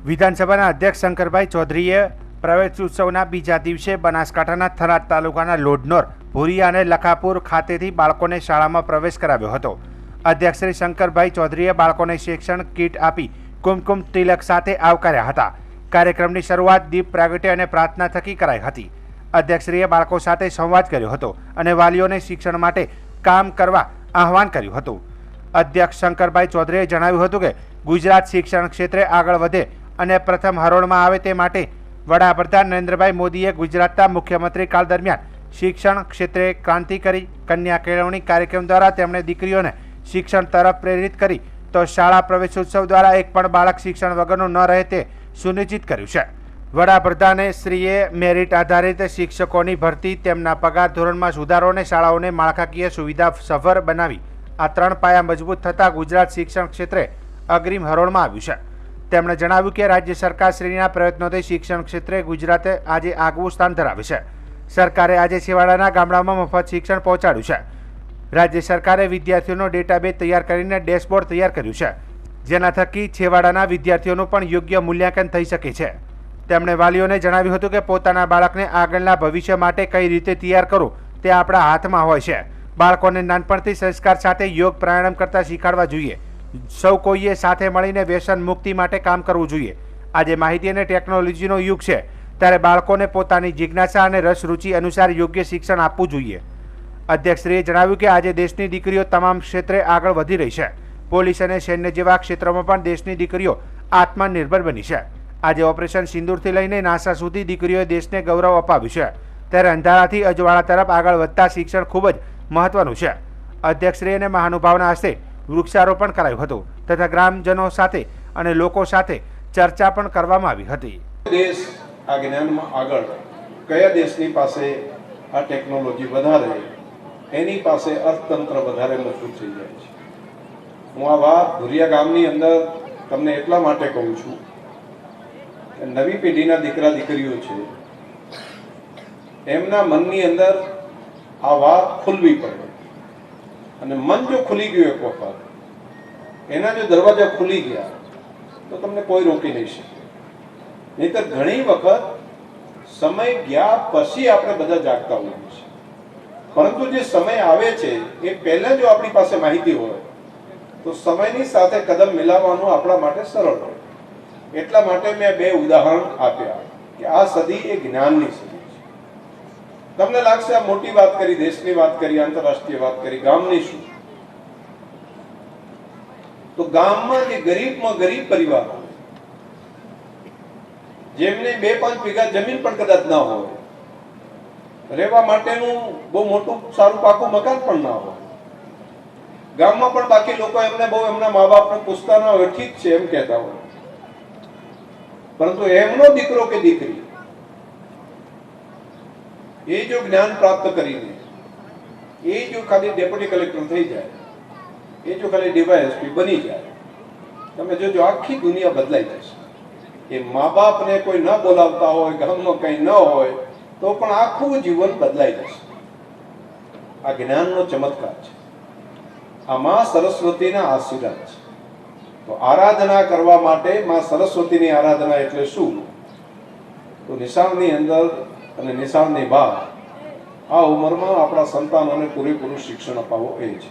વિધાનસભાના અધ્યક્ષ શંકરભાઈ ચૌધરીએ પ્રવેશ ઉત્સવના બીજા દિવસે બનાસકાંઠાના થરાદ તાલુકાના લોડનોર, ભુરિયા અને લખાપુર ખાતેથી બાળકોને શાળામાં પ્રવેશ કરાવ્યો હતો. અધ્યક્ષ શ્રી શંકરભાઈ ચૌધરીએ બાળકોને શિક્ષણ કીટ આપી કુમકુમ તિલક સાથે આવકાર્યા હતા. કાર્યક્રમની શરૂઆત દીપ પ્રાગટ્ય અને પ્રાર્થના થકી કરાઈ હતી. અધ્યક્ષશ્રીએ બાળકો સાથે સંવાદ કર્યો હતો અને વાલીઓને શિક્ષણ માટે કામ કરવા આહવાન કર્યું હતું. અધ્યક્ષ શંકરભાઈ ચૌધરીએ જણાવ્યું હતું કે ગુજરાત શિક્ષણ ક્ષેત્રે આગળ વધે અને પ્રથમ હરોળમાં આવે તે માટે વડાપ્રધાન નરેન્દ્રભાઈ મોદીએ ગુજરાતના મુખ્યમંત્રી કાળ દરમિયાન શિક્ષણ ક્ષેત્રે ક્રાંતિ કરી, કન્યા કેળવણી કાર્યક્રમ દ્વારા તેમણે દીકરીઓને શિક્ષણ તરફ પ્રેરિત કરી, તો શાળા પ્રવેશોત્સવ દ્વારા એક પણ બાળક શિક્ષણ વગરનું ન રહે તે સુનિશ્ચિત કર્યું છે. વડાપ્રધાને શ્રીએ મેરિટ આધારિત શિક્ષકોની ભરતી, તેમના પગાર ધોરણમાં સુધારો અને શાળાઓને માળખાકીય સુવિધા સફર બનાવી, આ ત્રણ પાયા મજબૂત થતાં ગુજરાત શિક્ષણ ક્ષેત્રે અગ્રીમ હરોળમાં આવ્યું છે. તેમણે જણાવ્યું કે રાજ્ય સરકાર શ્રીના પ્રયત્નોથી શિક્ષણ ક્ષેત્રે ગુજરાતે આજે આગવું સ્થાન ધરાવે છે. સરકારે આજે છેવાડાના ગામડામાં મફત શિક્ષણ પહોંચાડ્યું છે. રાજ્ય સરકારે વિદ્યાર્થીઓનો ડેટાબેઝ તૈયાર કરીને ડેશબોર્ડ તૈયાર કર્યું છે. જેના થકી છેવાડાના વિદ્યાર્થીઓનું પણ યોગ્ય મૂલ્યાંકન થઈ શકે છે. તેમણે વાલીઓને જણાવ્યું હતું કે પોતાના બાળકને આગળના ભવિષ્ય માટે કઈ રીતે તૈયાર કરવું તે આપણા હાથમાં હોય છે. બાળકોને નાનપણથી સંસ્કાર સાથે યોગ પ્રાણાયામ કરતા શીખવાડવા જોઈએ. સૌ કોઈએ સાથે મળીને વ્યસન મુક્તિ માટે કામ કરવું જોઈએ. આજે માહિતી અને ટેકનોલોજીનો યુગ છે, ત્યારે બાળકોને પોતાની જિજ્ઞાસા અને રસ રુચિ અનુસાર યોગ્ય શિક્ષણ આપવું જોઈએ. અધ્યક્ષશ્રીએ જણાવ્યું કે આજે દેશની દીકરીઓ તમામ ક્ષેત્રે આગળ વધી રહી છે. પોલીસ અને સૈન્ય જેવા ક્ષેત્રોમાં પણ દેશની દીકરીઓ આત્મનિર્ભર બની છે. આજે ઓપરેશન સિંદૂરથી લઈને નાસા સુધી દીકરીઓએ દેશને ગૌરવ અપાવ્યું છે. ત્યારે અંધારાથી અજવાળા તરફ આગળ વધતા શિક્ષણ ખૂબ જ મહત્વનું છે. અધ્યક્ષશ્રી અને મહાનુભાવના હસ્તે વૃક્ષારોપણ કરાયું હતું તથા ગ્રામજનો સાથે અને લોકો સાથે ચર્ચા પણ કરવામાં આવી હતી. દેશ આ જ્ઞાનમાં આગળ કયા દેશની પાસે આ ટેકનોલોજી વધારે, એની પાસે અર્થતંત્ર વધારે મજબૂત થઈ જાય છે. હું આ વાત ભુરિયા ગામની અંદર તમને એટલા માટે કહું છું કે નવી પેઢીના દીકરા દીકરીઓ છે, એમના મનની અંદર આ વાત ખુલવી પડે. અને મન જો ખુલી ગયું એક વખત, એના જો દરવાજા ખુલી ગયા, તો તમને કોઈ રોકી નહીં શકે. નહીતર ઘણી વખત સમય ગયા પછી આપણે બધા જાગતા હોઈએ છીએ. પરંતુ જે સમય આવે છે, એ પહેલા જો આપણી પાસે માહિતી હોય, તો સમયની સાથે કદમ મિલાવવાનું આપણા માટે સરળ હોય. એટલા માટે મેં બે ઉદાહરણ આપ્યા, કે આ સદી એ જ્ઞાનની સદી. તમને લાગશે આ મોટી વાત કરી, દેશની વાત કરી, આંતરરાષ્ટ્રીય વાત કરી, ગામની શું? તો ગામમાં જે ગરીબમાં ગરીબ પરિવાર જેમને બે પાંચ વીઘા જમીન પણ કદાચ ના હોય, રહેવા માટેનું બહુ મોટું સારું પાકું મકાન પણ ના હોય. ગામમાં પણ બાકી લોકો એમને બહુ એમના મા બાપને પૂછતા ના હોય, ઠીક છે એમ કહેતા હોય. પરંતુ એમનો દીકરો કે દીકરી એ જો જ્ઞાન પ્રાપ્ત કરીને, એ જો ખાલી ડેપ્યુટી કલેક્ટર થઈ જાય, એ જો ખાલી ડીવાયએસપી બની જાય, તમે જોજો આખી દુનિયા બદલાઈ જશે. એ મા બાપને કોઈ ન બોલાવતા હોય, ગામમાં કંઈ ન હોય, તો પણ આખું જીવન બદલાઈ જશે. આ જ્ઞાનનો ચમત્કાર છે. આ માં સરસ્વતીના આશીર્વાદ છે. તો આરાધના કરવા માટે માં સરસ્વતીની આરાધના એટલે શું? તો નિશાળની અંદર અને નિશાનની બા આ ઉંમરમાં આપણા સંતાનોને પૂરેપૂરું શિક્ષણ અપાવવું એ છે